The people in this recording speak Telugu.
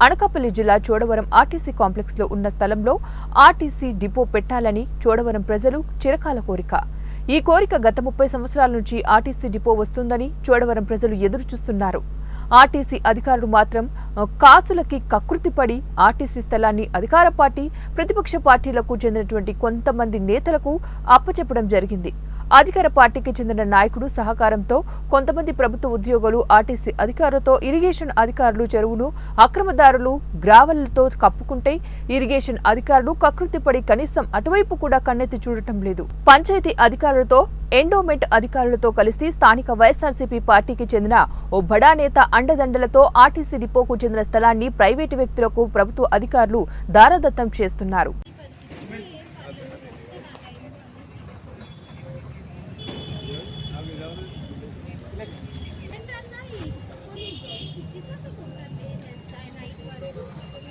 అనకాపల్లి జిల్లా చోడవరం ఆర్టీసీ కాంప్లెక్స్లో ఉన్న స్థలంలో ఆర్టీసీ డిపో పెట్టాలని చోడవరం ప్రజలు చిరకాల కోరిక. ఈ కోరిక గత ముప్పై సంవత్సరాల నుంచి ఆర్టీసీ డిపో వస్తుందని చోడవరం ప్రజలు ఎదురు చూస్తున్నారు ఆర్టీసీ అధికారులు మాత్రం ఆ, కాసులకి కకృతిపడి ఆర్టీసీ స్థలాన్ని అధికార పార్టీ ప్రతిపక్ష పార్టీలకు చెందినటువంటి కొంతమంది నేతలకు అప్పచెప్పడం జరిగింది. అధికార పార్టీకి చెందిన నాయకుడు సహకారంతో కొంతమంది ప్రభుత్వ ఉద్యోగులు ఆర్టీసీ అధికారులతో ఇరిగేషన్ అధికారులు చెరువును అక్రమదారులు గ్రావెలతో కప్పుకుంటే ఇరిగేషన్ అధికారులు కకృతిపడి కనీసం అటువైపు కూడా కన్నెత్తి చూడటం లేదు. పంచాయతీ అధికారులతో ఎండోమెంట్ అధికారులతో కలిసి స్థానిక వైఎస్ఆర్సీపీ పార్టీకి చెందిన ఓ బడా నేత అండదండలతో ఆర్టీసీ డిపోకు చెందిన స్థలాన్ని ప్రైవేటు వ్యక్తులకు ప్రభుత్వ అధికారులు దారదత్తం చేస్తున్నారు.